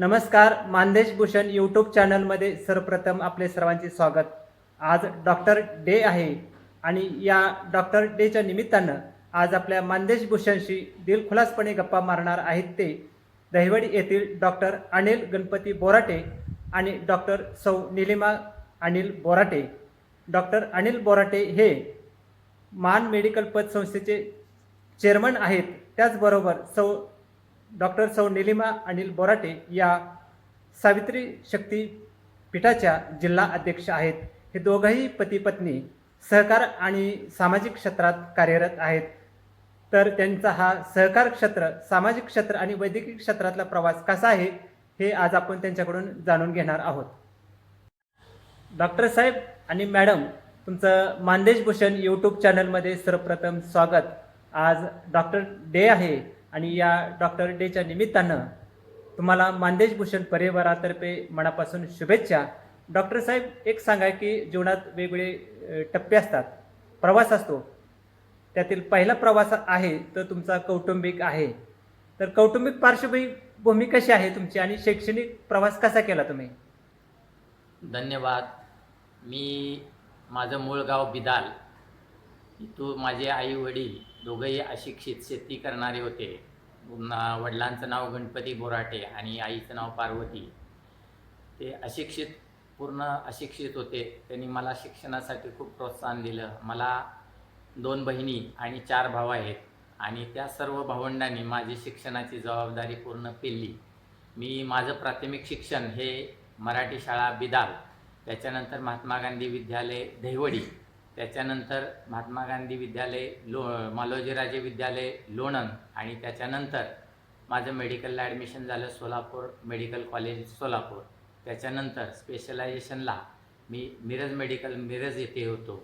नमस्कार मानदेश भूषण यूट्यूब चॅनलमध्ये सर्वप्रथम आपले सर्वांचे स्वागत. आज डॉक्टर डे आहे आणि या डॉक्टर डेच्या निमित्तानं आज आपल्या मानदेश भूषणशी दिलखुलासपणे गप्पा मारणार आहेत ते दहिवडी येथील डॉक्टर अनिल गणपती बोराटे आणि डॉक्टर सौ निलिमा अनिल बोराटे. डॉक्टर अनिल बोराटे हे मान मेडिकल पतसंस्थेचे चेअरमन आहेत. त्याचबरोबर सौ डॉक्टर सौ निलिमा अनिल बोराटे या सावित्री शक्ती पीठाच्या जिल्हा अध्यक्ष आहेत. हे दोघंही पती पत्नी सहकार आणि सामाजिक क्षेत्रात कार्यरत आहेत. तर त्यांचा हा सहकार क्षेत्र सामाजिक क्षेत्र आणि वैद्यकीय क्षेत्रातला प्रवास कसा आहे हे आज आपण त्यांच्याकडून जाणून घेणार आहोत. डॉक्टर साहेब आणि मॅडम तुमचं मानदेश भूषण यूट्यूब चॅनलमध्ये सर्वप्रथम स्वागत. आज डॉक्टर डे आहे. आणि या डॉक्टर डेच्या निमित्तानं तुम्हाला मानदेश भूषण परिवारातर्फे मनापासून शुभेच्छा. डॉक्टर साहेब एक सांगा की जीवनात वेगवेगळे टप्पे असतात. प्रवास असतो. त्यातील पहिला प्रवास आहे तर तुमचा कौटुंबिक आहे. तर कौटुंबिक पार्श्वभूमी कशी आहे तुमची आणि शैक्षणिक प्रवास कसा केला तुम्ही? धन्यवाद. मी माझं मूळ गाव बिदाल. तो माझे आई वडील दोघंही अशिक्षित शेती करणारे होते. वडिलांचं नाव गणपती बोराटे आणि आईचं नाव पार्वती. ते अशिक्षित पूर्ण अशिक्षित होते. त्यांनी मला शिक्षणासाठी खूप प्रोत्साहन दिलं. मला दोन बहिणी आणि चार भाऊ आहेत आणि त्या सर्व भावंडांनी माझी शिक्षणाची जबाबदारी पूर्ण पेलली मी माझं प्राथमिक शिक्षण हे मराठी शाळा बिदाल त्याच्यानंतर महात्मा गांधी विद्यालय दहिवडी त्याच्यानंतर महात्मा गांधी विद्यालय लो मालोजीराजे विद्यालय लोणंद आणि त्याच्यानंतर माझं मेडिकलला ॲडमिशन झालं सोलापूर मेडिकल कॉलेज सोलापूर. त्याच्यानंतर स्पेशलायझेशनला मी मिरज मेडिकल मिरज येथे होतो.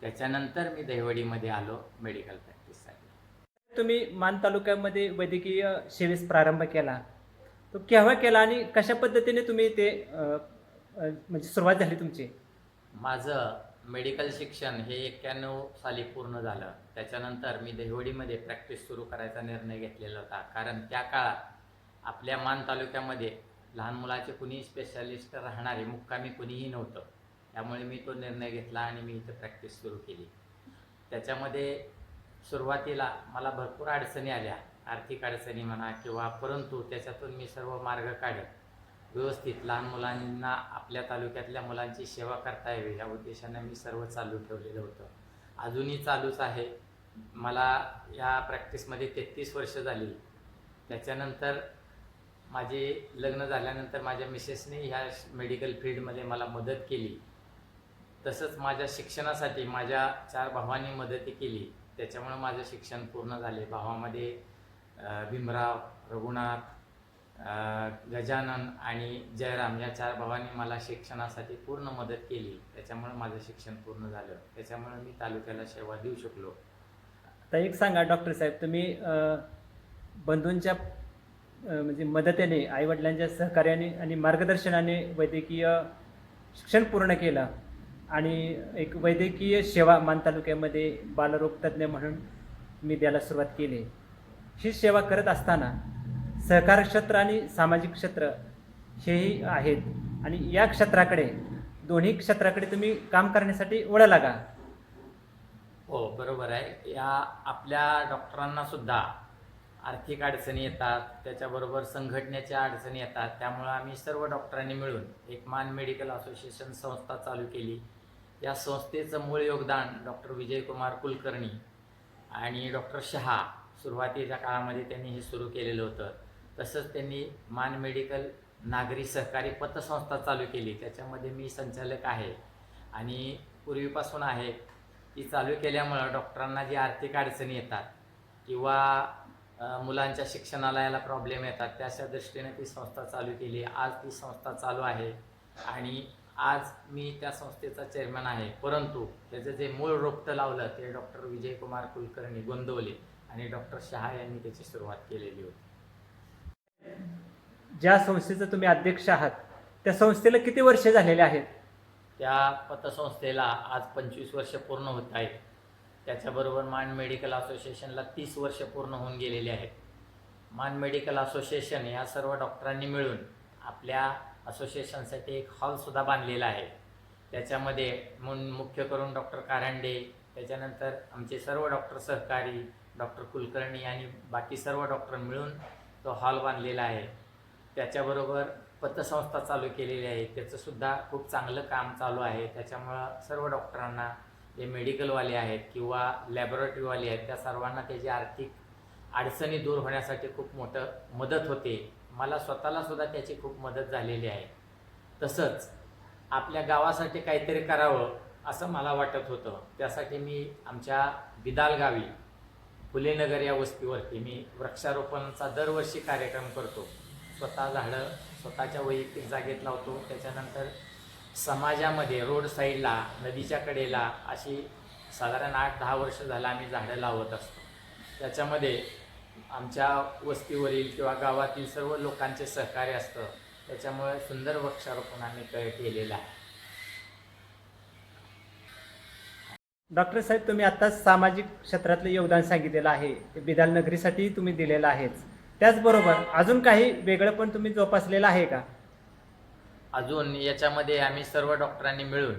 त्याच्यानंतर मी दहिवडीमध्ये आलो मेडिकल प्रॅक्टिससाठी तुम्ही मान तालुक्यामध्ये वैद्यकीय सेवेस प्रारंभ केला. तो केव्हा केला आणि कशा पद्धतीने तुम्ही ते म्हणजे सुरुवात झाली तुमची? माझं मेडिकल शिक्षण हे एक्क्याण्णव साली पूर्ण झालं. त्याच्यानंतर मी देहवडीमध्ये प्रॅक्टिस सुरू करायचा निर्णय घेतलेला होता. कारण त्या काळात आपल्या मान तालुक्यामध्ये लहान मुलाचे कुणीही स्पेशालिस्ट राहणारे मुक्कामी कुणीही नव्हतं. त्यामुळे मी तो निर्णय घेतला आणि मी इथं प्रॅक्टिस सुरू केली. त्याच्यामध्ये सुरुवातीला मला भरपूर अडचणी आल्या. आर्थिक अडचणी म्हणा किंवा परंतु त्याच्यातून मी सर्व मार्ग काढत व्यवस्थित लहान मुलांना आपल्या तालुक्यातल्या मुलांची सेवा करता यावी. या उद्देशाने मी सर्व चालू ठेवलेलं होतं. अजूनही चालूच आहे. मला या प्रॅक्टिसमध्ये तेहतीस वर्ष झाली. त्याच्यानंतर माझे लग्न झाल्यानंतर माझ्या मिसेसने ह्या मेडिकल फील्डमध्ये मला मदत केली. तसंच माझ्या शिक्षणासाठी माझ्या चार भावांनी मदती केली. त्याच्यामुळं माझं शिक्षण पूर्ण झाले. भावामध्ये भीमराव रघुनाथ गजानन आणि जयराम या चार भावांनी मला शिक्षणासाठी पूर्ण मदत केली. त्याच्यामुळे माझं शिक्षण पूर्ण झालं. त्याच्यामुळे मी तालुक्याला सेवा देऊ शकलो. तर एक सांगा डॉक्टर साहेब तुम्ही बंधूंच्या म्हणजे मदतीने आईवडिलांच्या सहकार्याने आणि मार्गदर्शनाने वैद्यकीय शिक्षण पूर्ण केलं आणि एक वैद्यकीय सेवा मान तालुक्यामध्ये बालरोग तज्ज्ञ म्हणून मी द्यायला सुरुवात केली. ही सेवा करत असताना सहकार क्षेत्र आणि सामाजिक क्षेत्र हेही आहेत. आणि या क्षेत्राकडे दोन्ही क्षेत्राकडे तुम्ही काम करण्यासाठी ओढा लागा हो बरोबर आहे. या आपल्या डॉक्टरांना सुद्धा आर्थिक अडचणी येतात त्याच्याबरोबर संघटनेच्या अडचणी येतात. त्यामुळं आम्ही सर्व डॉक्टरांनी मिळून एक मान मेडिकल असोसिएशन संस्था चालू केली. या संस्थेचं मूळ योगदान डॉक्टर विजयकुमार कुलकर्णी आणि डॉक्टर शहा सुरुवातीच्या काळामध्ये त्यांनी हे सुरू केलेलं होतं. तसंच त्यांनी मान मेडिकल नागरी सहकारी पतसंस्था चालू केली. त्याच्यामध्ये मी संचालक आहे. आणि पूर्वीपासून आहे. ती चालू केल्यामुळं डॉक्टरांना जी आर्थिक अडचणी येतात किंवा मुलांच्या शिक्षणाला याला प्रॉब्लेम येतात त्याच्या दृष्टीने ती संस्था चालू केली. आज ती संस्था चालू आहे. आणि आज मी त्या संस्थेचा चेअरमॅन आहे. परंतु त्याचं जे मूळ रोपटं लावलं ते डॉक्टर विजयकुमार कुलकर्णी गोंदवले आणि डॉक्टर शहा यांनी त्याची सुरुवात केलेली होती. ज्या संस्थेचं तुम्ही अध्यक्ष आहात त्या संस्थेला किती वर्ष झालेले आहेत? त्या पतसंस्थेला आज पंचवीस वर्ष पूर्ण होत आहेत. त्याच्याबरोबर मान मेडिकल असोसिएशनला तीस वर्ष पूर्ण होऊन गेलेले आहेत. मान मेडिकल असोसिएशन या सर्व डॉक्टरांनी मिळून आपल्या असोसिएशनसाठी एक हॉलसुद्धा बांधलेला आहे. त्याच्यामध्ये म्हणून मुख्य करून डॉक्टर कारंडे त्याच्यानंतर आमचे सर्व डॉक्टर सहकारी डॉक्टर कुलकर्णी आणि बाकी सर्व डॉक्टर मिळून तो हॉल बांधलेला आहे. त्याच्याबरोबर पतसंस्था चालू केलेली आहे. त्याचंसुद्धा खूप चांगलं काम चालू आहे. त्याच्यामुळं सर्व डॉक्टरांना जे मेडिकलवाले आहेत किंवा लॅबोरेटरीवाले आहेत त्या सर्वांना त्याची आर्थिक अडचणी दूर होण्यासाठी खूप मोठं मदत होते. मला स्वतःलासुद्धा त्याची खूप मदत झालेली आहे. तसंच आपल्या गावासाठी काहीतरी करावं असं मला वाटत होतं. त्यासाठी मी आमच्या बिदाल गावी फुलेनगर या वस्तीवरती मी वृक्षारोपणाचा दरवर्षी कार्यक्रम करतो. स्वतः झाडं स्वतःच्या वैयक्तिक जागेत लावतो. त्याच्यानंतर समाजामध्ये रोड साईडला नदीच्या कडेला अशी साधारण आठ दहा वर्ष झालं आम्ही झाडं लावत असतो. त्याच्यामध्ये आमच्या वस्तीवरील किंवा गावातील सर्व लोकांचे सहकार्य असतं. त्याच्यामुळे सुंदर वृक्षारोपण आम्ही केलेलं आहे. डॉक्टर साहेब तुम्ही आत्ताच सामाजिक क्षेत्रातलं योगदान सांगितलेलं आहे. ते बिदाल नगरीसाठी तुम्ही दिलेलं आहेच. त्याचबरोबर अजून काही वेगळं पण तुम्ही जोपासलेलं आहे का? अजून याच्यामध्ये आम्ही सर्व डॉक्टरांनी मिळून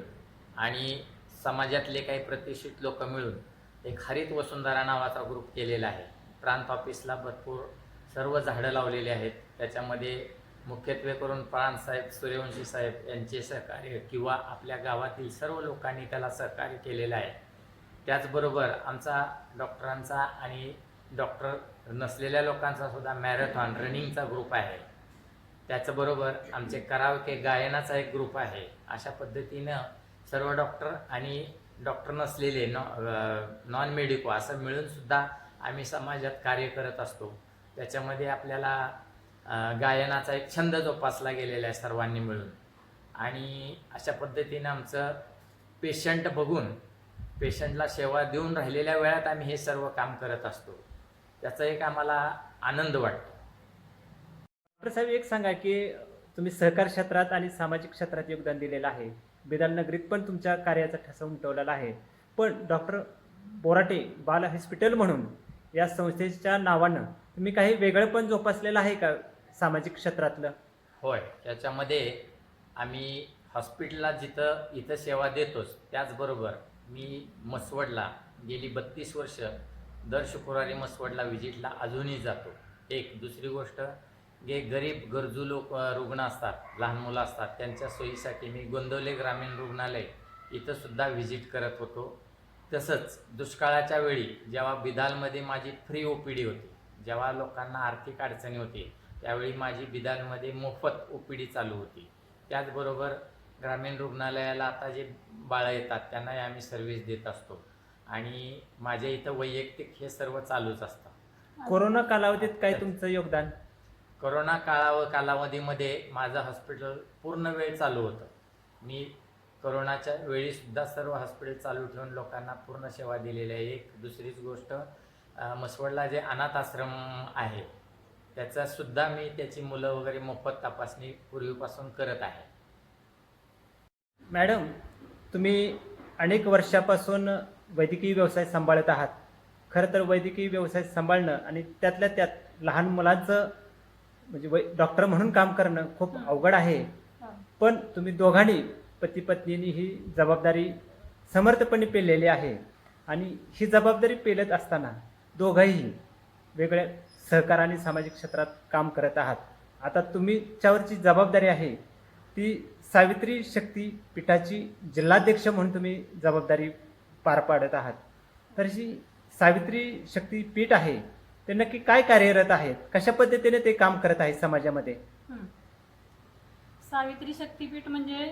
आणि समाजातले काही प्रतिष्ठित लोक मिळून एक हरित वसुंधरा नावाचा ग्रुप केलेला आहे. प्रांत ऑफिसला भरपूर सर्व झाडं लावलेली आहेत. त्याच्यामध्ये मुख्यत्वे करून साहेब सूर्यवंशी साहेब यांचे सहकार्य किंवा आपल्या गावातील सर्व लोकांनी त्याला सहकार्य केलेलं आहे. त्याचबरोबर आमचा डॉक्टरांचा आणि डॉक्टर नसलेल्या लोकांचा सुद्धा मॅरेथॉन रनिंगचा ग्रुप आहे. त्याचबरोबर आमचे करावके गायनाचा एक ग्रुप आहे. अशा पद्धतीनं सर्व डॉक्टर आणि डॉक्टर नसलेले नॉ नॉन मेडिको असं मिळूनसुद्धा आम्ही समाजात कार्य करत असतो. त्याच्यामध्ये आपल्याला गायनाचा एक छंद जोपासला गेलेला आहे सर्वांनी मिळून. आणि अशा पद्धतीनं आमचं पेशंट बघून पेशंटला सेवा देऊन राहिलेल्या वेळात आम्ही हे सर्व काम करत असतो. त्याचा एक आम्हाला आनंद वाटतो. डॉक्टर साहेब एक सांगा की तुम्ही सहकार क्षेत्रात आणि सामाजिक क्षेत्रात योगदान दिलेलं आहे. बिदाल नगरीत पण तुमच्या कार्याचा ठसा उमटवलेला आहे. पण डॉक्टर बोराटे बाल हॉस्पिटल म्हणून या संस्थेच्या नावानं तुम्ही काही वेगळं पण जोपासलेलं आहे का सामाजिक क्षेत्रातलं? होय त्याच्यामध्ये आम्ही हॉस्पिटलला जिथं इथं सेवा देतोच त्याचबरोबर मी मसवडला गेली बत्तीस वर्ष दर शुक्रवारी मसवडला व्हिजिटला अजूनही जातो. एक दुसरी गोष्ट जे गरीब गरजू लोक रुग्ण असतात लहान मुलं असतात त्यांच्या सोयीसाठी मी गोंदवले ग्रामीण रुग्णालय इथंसुद्धा व्हिजिट करत होतो. तसंच दुष्काळाच्या वेळी जेव्हा बिदालमध्ये माझी फ्री ओ पी डी होती जेव्हा लोकांना आर्थिक अडचणी होती त्यावेळी माझी बिदालमध्ये मोफत ओ पी डी चालू होती. त्याचबरोबर ग्रामीण रुग्णालयाला आता जे बाळं येतात त्यांनाही आम्ही सर्व्हिस देत असतो. आणि माझ्या इथं वैयक्तिक हे सर्व चालूच असतं. कोरोना कालावधीत काय तुमचं योगदान? कोरोना काळाव कालावधीमध्ये माझं हॉस्पिटल पूर्ण वेळ चालू होतं. मी कोरोनाच्या वेळीसुद्धा सर्व हॉस्पिटल चालू ठेवून लोकांना पूर्ण सेवा दिलेली आहे. एक दुसरीच गोष्ट मसवडला जे अनाथ आश्रम आहे त्याचा सुद्धा मी त्याची मुलं वगैरे मोफत तपासणी पूर्वीपासून करत आहे. मॅडम तुम्ही अनेक वर्षापासून वैद्यकीय व्यवसाय सांभाळत आहात. खरं तर वैद्यकीय व्यवसाय सांभाळणं आणि त्यातल्या त्यात लहान मुलांचं म्हणजे वै डॉक्टर म्हणून काम करणं खूप अवघड आहे. पण तुम्ही दोघांनी पती पत्नीनी ही जबाबदारी समर्थपणे पेलेली आहे. आणि ही जबाबदारी पेलत असताना दोघंही वेगळ्या सहकार आणि सामाजिक क्षेत्रात काम करत आहात. आता तुमच्यावरची जबाबदारी आहे ती सावित्री शक्ती पीठाची जिल्हाध्यक्ष म्हणून तुम्ही जबाबदारी पार पाडत आहात. तर ही सावित्री शक्ती पीठ आहे ते नक्की काय कार्यरत आहेत? कशा पद्धतीने ते काम करत आहे समाजामध्ये? सावित्री शक्तीपीठ म्हणजे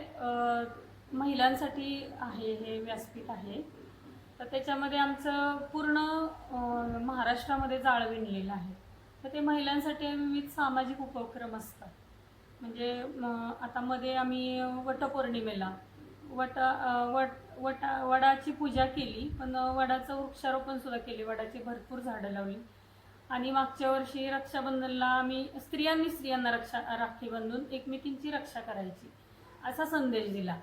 महिलांसाठी आहे हे व्यासपीठ आहे. तर त्याच्यामध्ये आमचं पूर्ण महाराष्ट्रामध्ये जाळविणलेलं आहे. तर ते महिलांसाठी विविध सामाजिक उपक्रम असतात. म्हणजे आता मध्ये आम्ही वटपौर्णिमेला वट वट वटा वडाची पूजा केली पण वडाचं वृक्षारोपण सुद्धा केले. वडाची भरपूर झाडं लावली. आणि मागच्या वर्षी रक्षाबंधनला आम्ही स्त्रियांनी स्त्रियांना रक्षा राखी बांधून एकमेकींची रक्षा करायची असा संदेश दिला.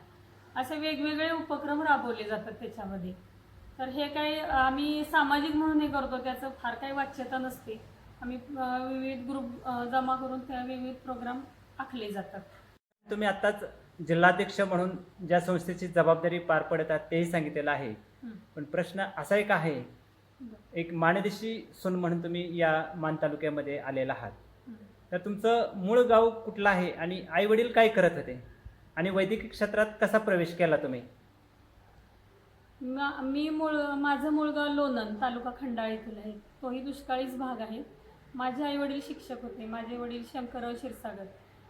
असे वेगवेगळे उपक्रम राबवले जातात त्याच्यामध्ये. तर हे काही आम्ही सामाजिक म्हणून हे करतो त्याचं फार काही वाच्यता नसते. आम्ही विविध ग्रुप जमा करून त्या विविध प्रोग्राम आखले जातात. तुम्ही आत्ताच जिल्हाध्यक्ष म्हणून ज्या संस्थेची जबाबदारी पार पडतात तेही सांगितलेलं आहे. पण प्रश्न असा एक आहे एक माणदेशी सून म्हणून तुम्ही या मान तालुक्यामध्ये आलेला आहात. तर तुमचं मूळ गाव कुठलं आहे आणि आई वडील काय करत होते? आणि वैद्यकीय क्षेत्रात कसा प्रवेश केला तुम्ही? मा- मूळ माझं मूळ गाव लोणंद तालुका खंडाळा येथील आहे. तोही दुष्काळीच भाग आहे. माझे आई वडील शिक्षक होते. माझे वडील शंकरराव क्षीरसागर.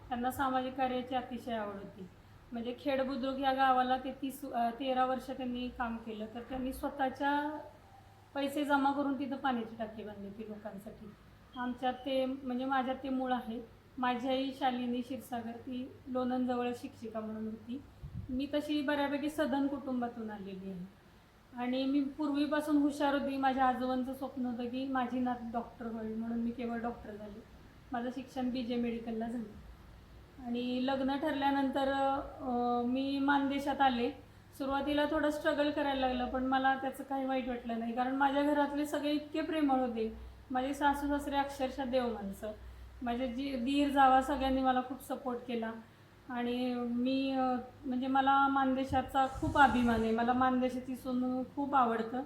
त्यांना सामाजिक कार्याची अतिशय आवड होती. म्हणजे खेड बुद्रुक या गावाला ते तीस तेरा वर्ष त्यांनी काम केलं. तर त्यांनी स्वतःच्या पैसे जमा करून तिथं पाण्याची टाकी बांधली होती लोकांसाठी. आमच्यात ते म्हणजे माझ्यात ते मूळ आहे. माझी आई शालिनी क्षीरसागर ती लोणंदजवळ शिक्षिका म्हणून होती. मी तशी बऱ्यापैकी सधन कुटुंबातून आलेली आहे. आणि मी पूर्वीपासून हुशार होती. माझ्या आजोबांचं स्वप्न होतं की माझी नात डॉक्टर होईल म्हणून मी केवळ डॉक्टर झाले. माझं शिक्षण बी जे मेडिकलला झालं. आणि लग्न ठरल्यानंतर मी मानदेशात आले. सुरुवातीला थोडं स्ट्रगल करायला लागलं पण मला त्याचं काही वाईट वाटलं नाही. कारण माझ्या घरातले सगळे इतके प्रेमळ होते. माझे सासू सासरे अक्षरशः देव माणसं माझे जी दीर जावा सगळ्यांनी मला खूप सपोर्ट केला. आणि मी म्हणजे मला मानदेशाचा खूप अभिमान आहे. मला मानदेशाची सून खूप आवडतं.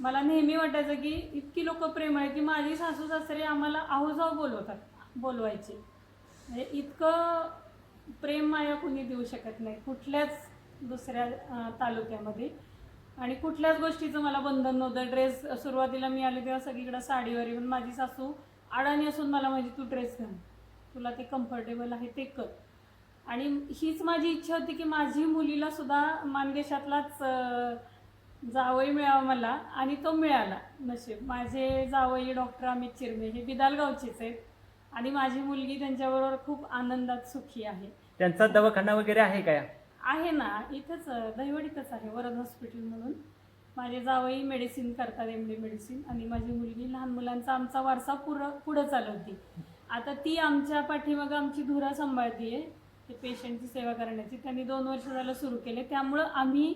मला नेहमी वाटायचं की इतकी लोक प्रेमळ आहे की माझी सासू सासरे आम्हाला आहोजाव बोलवतात बोलवायचे. म्हणजे इतकं प्रेम माया कुणी देऊ शकत नाही कुठल्याच दुसऱ्या तालुक्यामध्ये. आणि कुठल्याच गोष्टीचं मला बंधन नव्हतं. ड्रेस सुरुवातीला मी आले तेव्हा सगळीकडं साडीवर येऊन माझी सासू अडाणी असून मला माझी तू ड्रेस घाल. तुला ते कम्फर्टेबल आहे ते कर. आणि हीच माझी इच्छा होती की माझी मुलीला सुद्धा मानदेशातलाच जावई मिळावा मला आणि तो मिळाला नशीब. माझे जावई डॉक्टर अमित चिरमे हे बिदालगावचेच आहेत. आणि माझी मुलगी त्यांच्याबरोबर खूप आनंदात सुखी आहे. त्यांचा दवाखाना वगैरे आहे काय आहे ना इथंच दहिवडीतच आहे वरद हॉस्पिटल म्हणून. माझे जावई मेडिसिन करतात एम डी मेडिसिन आणि माझी मुलगी लहान मुलांचा आमचा वारसा पुरं पुढं चालवते. आता ती आमच्या पाठीमागं आमची धुरा सांभाळते ते पेशंटची सेवा करण्याची. त्यांनी दोन वर्ष झालं सुरू केले. त्यामुळं आम्ही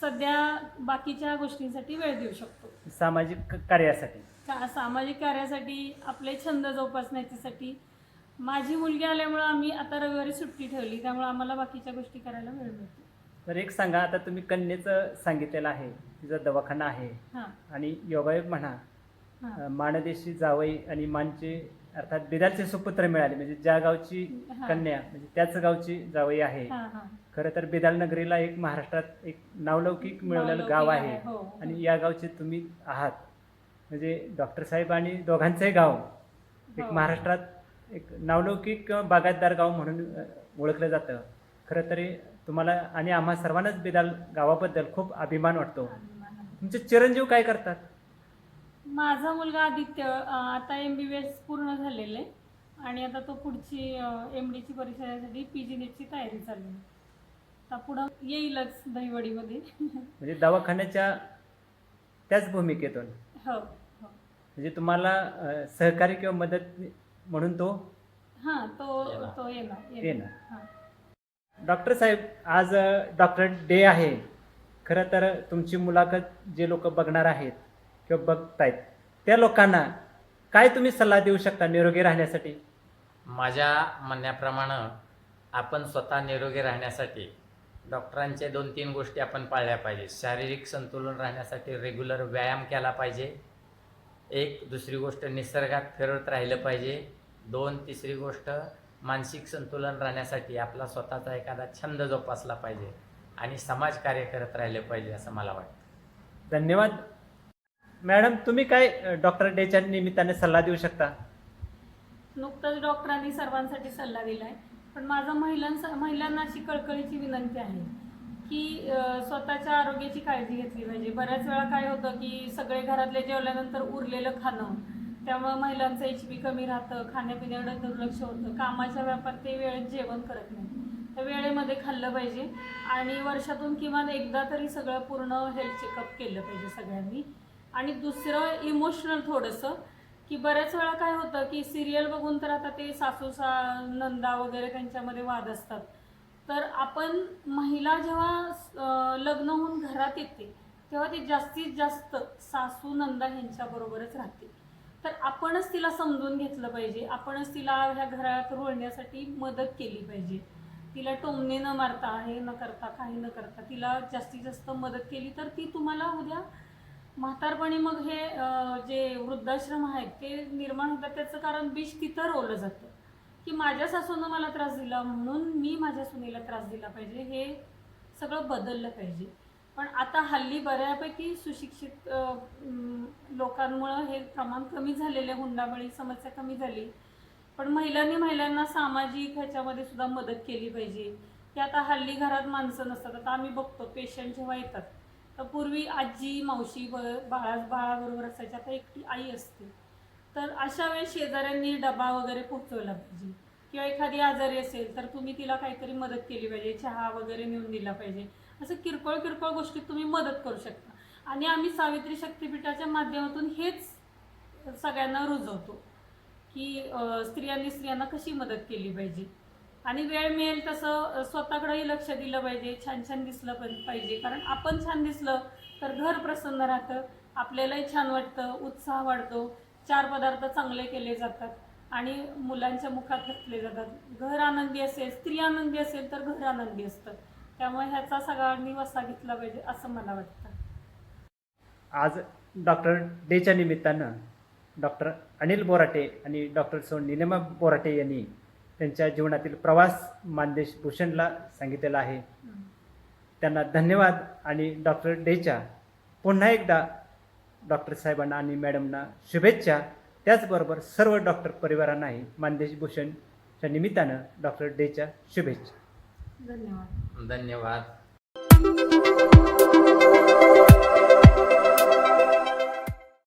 सध्या बाकीच्या गोष्टींसाठी वेळ देऊ शकतो. सामाजिक क- कार्यासाठी. का सामाजिक कार्यासाठी आपले छंद जोपासण्यासाठी माझी मुलगी आल्यामुळं आम्ही आता रविवारी सुट्टी ठेवली त्यामुळे आम्हाला बाकीच्या गोष्टी करायला वेळ मिळतो. तर एक सांगा आता तुम्ही कन्येचं सांगितलेलं आहे तिचा दवाखाना आहे. हां. आणि योगायोग म्हणा हां. अं, माणदेशी जावई आणि मानचे अर्थात बिदारचे सुपुत्र मिळाले म्हणजे ज्या गावची हां. कन्या म्हणजे त्याच गावची जावई आहे. हां हां. खरं तर बिदाल नगरीला एक महाराष्ट्रात एक नावलौकिक मिळवलेलं गाव नावलौकिक आहे. हो. आणि या गावचे तुम्ही आहात. म्हणजे डॉक्टर साहेब आणि दोघांचंही गाव एक हो. महाराष्ट्रात एक नावलौकिक बागायतदार गाव म्हणून ओळखलं जातं. खरं तरी तुम्हाला आणि आम्हा सर्वांनाच बिदाल गावाबद्दल खूप अभिमान वाटतो. तुमचे चिरंजीव काय करतात? माझा मुलगा आदित्य आता एम बी बी एस पूर्ण झालेलं आहे आणि आता तो पुढची एम डीची परीक्षेसाठी पी जी नेटची तयारी चालू आहे. आता पुढं येईलच दहिवडीमध्ये. म्हणजे दवाखान्याच्या त्याच भूमिकेतून? हो. म्हणजे तुम्हाला अ, सहकारी किंवा मदत म्हणून तो हां तो येणार. तो येणार येणार. हां. डॉक्टर साहेब आज डॉक्टर डे आहे. खरं तर तुमची मुलाखत जे लोक बघणार आहेत किंवा बघतायत त्या लोकांना काय तुम्ही सल्ला देऊ शकता निरोगी राहण्यासाठी? माझ्या म्हणण्याप्रमाणे आपण स्वतः निरोगी राहण्यासाठी डॉक्टरांचे दोन तीन गोष्टी आपण पाळल्या पाहिजे शारीरिक संतुलन राहण्यासाठी रेग्युलर व्यायाम केला पाहिजे. एक दुसरी गोष्ट निसर्गात फिरत राहिलं पाहिजे. दोन तिसरी गोष्ट मानसिक संतुलन राहण्यासाठी आपला स्वतःचा एखादा छंद जोपासला पाहिजे आणि समाजकार्य करत राहिले पाहिजे असं मला वाटतं. धन्यवाद. मॅडम तुम्ही काय डॉक्टर डेच्या निमित्ताने सल्ला देऊ शकता? नुकतंच डॉक्टरांनी सर्वांसाठी सल्ला दिला आहे पण माझा महिलांसा महिलांना अशी कळकळीची विनंती आहे. की स्वतःच्या आरोग्याची काळजी घेतली पाहिजे. बऱ्याच वेळा काय होतं की सगळे घरातले जेवल्यानंतर उरलेलं खाणं त्यामुळं महिलांचं एच पी कमी राहतं खाण्यापिण्याकडे दुर्लक्ष होतं कामाच्या व्यापात ते वेळेत जेवण करत नाही तर वेळेमध्ये खाल्लं पाहिजे आणि वर्षातून किमान एकदा तरी सगळं पूर्ण हेल्थ चेकअप केलं पाहिजे सगळ्यांनी. आणि दुसरं इमोशनल थोडंसं की बऱ्याच वेळा काय होतं की सिरियल बघून तर आता ते सासू सा नंदा वगैरे त्यांच्यामध्ये वाद असतात. तर आपण महिला जेव्हा लग्न होऊन घरात येते तेव्हा ती जास्तीत जास्त सासू नंदा ह्यांच्याबरोबरच राहते. तर आपणच तिला समजून घेतलं पाहिजे. आपणच तिला ह्या घरात रोळण्यासाठी मदत केली पाहिजे. तिला टोमणे न मारता हे न करता काही न करता तिला जास्तीत जास्त मदत केली तर ती तुम्हाला उद्या म्हातारपणी मग हे जे वृद्धाश्रम आहेत ते निर्माण होतात. त्याचं कारण बीज तिथं रोवलं जातं. की माझ्या सासूनं मला त्रास दिला म्हणून मी माझ्या सुनेला त्रास दिला पाहिजे. हे सगळं बदललं पाहिजे. पण आता हल्ली बऱ्यापैकी सुशिक्षित लोकांमुळं हे प्रमाण कमी झालेले हुंडाबळी समस्या कमी झाली. पण महिलांनी महिलांना सामाजिक ह्याच्यामध्ये सुद्धा मदत केली पाहिजे. की आता हल्ली घरात माणसं नसतात. आता आम्ही बघतो पेशंट जेव्हा येतात तर पूर्वी आजी मावशी ब बाळा बाळाबरोबर असायच्या. आता एकटी आई असते. तर अशा वेळेस शेजाऱ्यांनी डबा वगैरे पोचवला पाहिजे. किंवा एखादी आजारी असेल तर तुम्ही तिला काहीतरी मदत केली पाहिजे चहा वगैरे नेऊन दिला पाहिजे. असं किरकोळ किरकोळ गोष्टीत तुम्ही मदत करू शकता. आणि आम्ही सावित्री शक्तीपीठाच्या माध्यमातून हेच सगळ्यांना रुजवतो की स्त्रियांनी स्त्रियांना कशी मदत केली पाहिजे. आणि वेळ मिळेल तसं स्वतःकडंही स्वतःकडेही लक्ष दिलं पाहिजे छान छान दिसलं पण पाहिजे. कारण आपण छान दिसलं तर घर प्रसन्न राहतं आपल्यालाही छान वाटतं उत्साह वाढतो. चार पदार्थ चांगले केले जातात आणि मुलांच्या मुखात घातले जातात. घर आनंदी असेल स्त्री आनंदी असेल तर घर आनंदी असतं. त्यामुळे ह्याचा सगळ्यांनी वसा घेतला पाहिजे असं मला वाटतं. आज डॉक्टर डेच्या निमित्तानं डॉक्टर अनिल बोराटे आणि डॉक्टर सौ निलिमा बोराटे यांनी त्यांच्या जीवनातील प्रवास मानदेश भूषणला सांगितलेला आहे. त्यांना धन्यवाद आणि डॉक्टर डेच्या पुन्हा एकदा डॉक्टर साहेबांना आणि मॅडमना शुभेच्छा. त्याचबरोबर सर्व डॉक्टर परिवारांनाही मानदेश भूषणच्या निमित्तानं डॉक्टर डेच्या शुभेच्छा. धन्यवाद. धन्यवाद.